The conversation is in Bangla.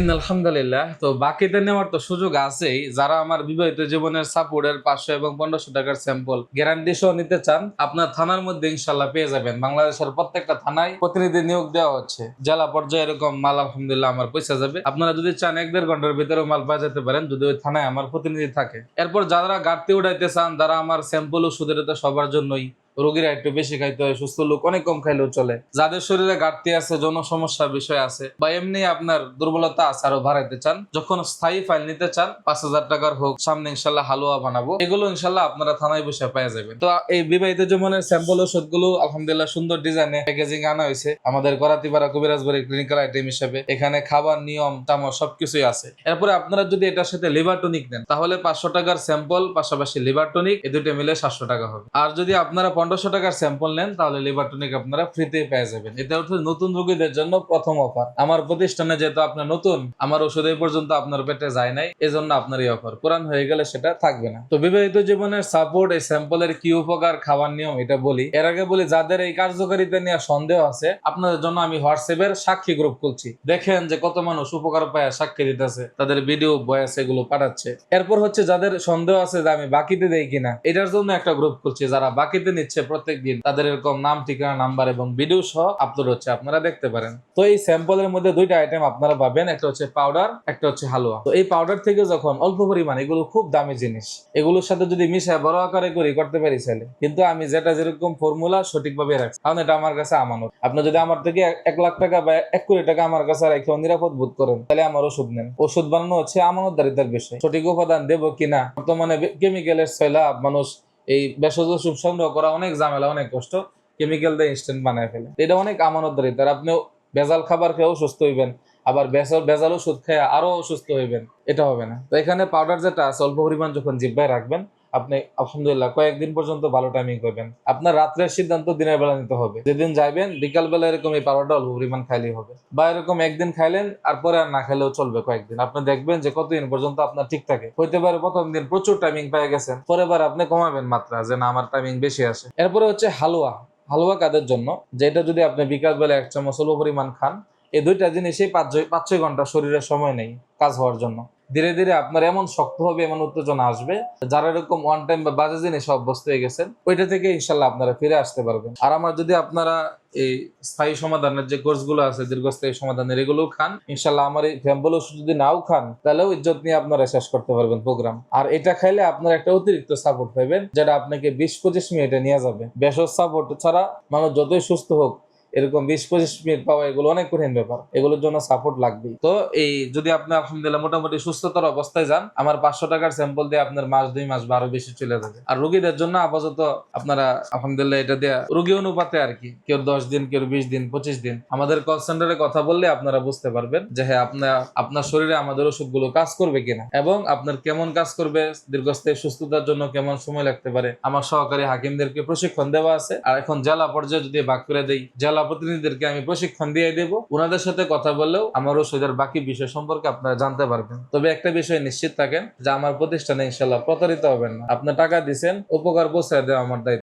আলহামদুলিল্লাহ, তো বাকিতে নেওয়ার তো সুযোগ আছেই। যারা আমার বিবাহিত জীবনের সাপোর্টের পাঁচশো এবং পনেরোশো টাকার স্যাম্পল গ্যারান্টি সহ নিতে চান, আপনার থানার মধ্যে ইনশাল্লাহ পেয়ে যাবেন। বাংলাদেশের প্রত্যেকটা থানায় প্রতিনিধি নিয়োগ দেওয়া হচ্ছে। জেলা পর্যায়ে এরকম মাল আলহামদুলিল্লাহ আমার পয়সা যাবে। আপনারা যদি চান এক দেড় ঘণ্টার ভিতরে মাল পাওয়া যেতে পারেন, যদি ওই থানায় আমার প্রতিনিধি থাকে। এরপর যারা গাড়তি উঠাইতে চান, যারা আমার স্যাম্পল ওষুধের তো সবার জন্যই রোগীরা একটু বেশি খাইতে হয়, সুস্থ লোক অনেক কম খাইলেও চলে। যাদের শরীরে ঘাটতি আছে জন সমস্যা বিষয় আছে, বা এমনি আপনার দুর্বলতা আছে, আরও বাড়াইতে চান, যখন স্থায়ী ফাইল নিতে চান, পাঁচ হাজার টাকার হোক, সামনে ইনশাল্লাহ হালুয়া বানাবো, এগুলো ইনশাল্লাহ আপনারা থানায় বসে পেয়ে যাবেন। তো এই বিবাহিত জীবনের স্যাম্পল ওষুধগুলো আলহামদুলিল্লাহ, সুন্দর ডিজাইনে প্যাকেজিং আনা হয়েছে। আমাদের করাতিপাড়া কবিরাজবাড়ি ক্লিনিক্যাল আইটেম হিসেবে। এখানে খাবার, নিয়ম তামর সবকিছুই আছে। এরপরে আপনারা যদি এটার সাথে লিভার টনিক নেন, তাহলে পাঁচশো টাকার স্যাম্পল পাশাপাশি লিভার টনিক এই দুটো মিলে সাতশো টাকা হবে। আর যদি আপনারা পনেরোশো টাকার স্যাম্পল নেন, তাহলে লিভার টনিক আপনারা ফ্রিতে পেয়ে যাবেন। এটা হচ্ছে নতুন রোগীদের জন্য প্রথম অফার আমার প্রতিষ্ঠানে যেহেতু আপনার নতুন, আমার ওষুধ এই পর্যন্ত আপনার পেটে যায় নাই, এজন্য আপনার এই অফার পুরান হয়ে গেলে সেটা থাকবে না। তো বিবাহিত জীবনের সাপোর্ট এই স্যাম্পলের কি উপকার, খাবার নিয়ম, এটা বলি। এর আগে বলি, যাদের এই কার্যকারিতা নিয়ে সন্দেহ আছে, আপনাদের জন্য আমি হোয়াটসঅ্যাপের সাক্ষী গ্রুপ খুলছি। দেখেন যে কত মানুষ উপকার পায়, সাক্ষী দিতেছে, তাদের ভিডিও বয়স এগুলো পাঠাচ্ছে। এরপর হচ্ছে যাদের সন্দেহ আছে যে আমি বাকিতে দেই কিনা, এটার জন্য একটা গ্রুপ খুলছি, যারা বাকিতে নিচ্ছে প্রত্যেক দিন তাদের এরকম নাম, ঠিকানা, নাম্বার এবং ভিডিও সহ আপলোড হচ্ছে, আপনারা দেখতে পারেন। তো এই স্যাম্পলের মধ্যে দুইটা আইটেম আপনারা পাবেন, একটা হচ্ছে পাউডার একটা হচ্ছে হালুয়া। তো এই পাউডার থেকে যখন অল্প পরিমাণ, এগুলো খুব দামি জিনিস। এগুলোর সাথে যদি মিশায় বড় আকারে করি, করতে পারি ছেলে। কিন্তু আমি যেটা যেরকম ফর্মুলা সঠিকভাবে রাখছি, কারণ এটা আমার কাছে আমানত। আপনি যদি আমার থেকে এক- লাখ টাকা বা এক কোটি টাকা আমার কাছে রেখে নিরাপদ বোধ করেন, তাহলে আমার ওষুধ নেন। ওষুধ বানানো হচ্ছে আমানতদারিতার বিষয়। সঠিক উপাদান দেবো কিনা? বর্তমানে কেমিক্যালের সয়লা মানুষ এই ভেষজ ওষুধ সংগ্রহ করা অনেক ঝামেলা, অনেক কষ্ট কেমিক্যাল দিয়ে ইনস্ট্যান্ট বানায় ফেলে। এটা অনেক আমানতদারিতার আপনি ভেজাল খাবার খেয়েও সুস্থ হইবেন, আবার ভেজাল ভেজাল ওষুধ খেয়ে আরও অসুস্থ হইবেন, এটা হবে না। তো এখানে পাউডার যেটা আছে, অল্প পরিমাণ যখন জিব্বায় রাখবেন আপনি আলহামদুলিল্লাহ কয়েকদিন পর্যন্ত ভালো টাইমিং করবেন আপনার রাত্রের সিদ্ধান্ত দিনের বেলা নিতে হবে। যেদিন যাইবেন, বিকাল বেলা এরকম এই পাউডারটা অল্প পরিমাণ খাইলেই হবে। বা এরকম একদিন খাইলেন, আর পরে আর না খাইলেও চলবে কয়েকদিন। আপনি দেখবেন যে কতদিন পর্যন্ত আপনার ঠিক থাকে। হইতে পারে প্রথম দিন প্রচুর টাইমিং পেয়ে গেছেন, পরের বার আপনি কমাবেন মাত্রা যে না, আমার টাইমিং বেশি আসে এরপরে হচ্ছে হালুয়া। হালুয়া কাদের জন্য? যেটা যদি আপনি বিকাল বেলা এক চামচ অল্প পরিমাণ খান এই দুইটা জিনিসই পাঁচ পাঁচ ছয় ঘণ্টা শরীরের সময় নেই কাজ হওয়ার জন্য। ধীরে ধীরে আপনার এমন শক্ত হবে, এমন উত্তেজনা আসবে, যারা এরকম ওয়ান টাইম বা বাজে জিনিস অভ্যস্ত হয়ে গেছেন, ওইটা থেকে ইনশাল্লাহ আপনারা ফিরে আসতে পারবেন। আর আমার যদি আপনারা এই স্থায়ী সমাধানের যে কোর্সগুলো আছে, দীর্ঘস্থায়ী সমাধানের এগুলো খান, ইনশাল্লাহ আমার এই ফ্যাম্বল ওষুধ যদি নাও খান তাহলেও ইজ্জত নিয়ে আপনারা শেষ করতে পারবেন প্রোগ্রাম আর এটা খাইলে আপনার একটা অতিরিক্ত সাপোর্ট পাবেন যেটা আপনাকে বিশ পঁচিশ মিনিটে নিয়ে যাবে। বেসর সাপোর্ট ছাড়া মানুষ যতই সুস্থ হোক এরকম বিশ পঁচিশ মিনিট পাওয়া, এগুলো অনেক কঠিন ব্যাপার। এগুলোর জন্য সাপোর্ট লাগবেই। তো এই যদি আপনি আলহামদুলিল্লাহ মোটামুটি সুস্থতার অবস্থায় যান, আমার পাঁচশো টাকার স্যাম্পল দিয়ে আপনার মাস, দুই মাস বারো বেশি চলে যাবে। আর রোগীদের জন্য আপাতত আপনারা আলহামদুলিল্লাহ এটা দেয়া রোগী অনুপাতে আর কি, কেউ দশ দিন, কেউ বিশ দিন, পঁচিশ দিন, আমাদের কল সেন্টারে কথা বললে আপনারা বুঝতে পারবেন যে হ্যাঁ আপনার আপনার শরীরে আমাদের ওষুধগুলো কাজ করবে কিনা এবং আপনার কেমন কাজ করবে, দীর্ঘস্থায়ী সুস্থতার জন্য কেমন সময় লাগতে পারে। আমার সহকারী হাকিমদেরকে প্রশিক্ষণ দেওয়া আছে। আর এখন জেলা পর্যায়ে যদি ভাগ করে দেই, জেলা প্রতিনিধিদেরকে আমি প্রশিক্ষণ দিয়ে দেবো। ওনাদের সাথে কথা বললেও আমার ওষুধের বাকি বিষয় সম্পর্কে আপনারা জানতে পারবেন। তবে একটা বিষয় নিশ্চিত থাকেন যে আমার প্রতিষ্ঠানে ইনশাল্লাহ প্রতারিত হবেন না। আপনার টাকা দিচ্ছেন উপকার পৌঁছায় দেওয়া আমার দায়িত্ব।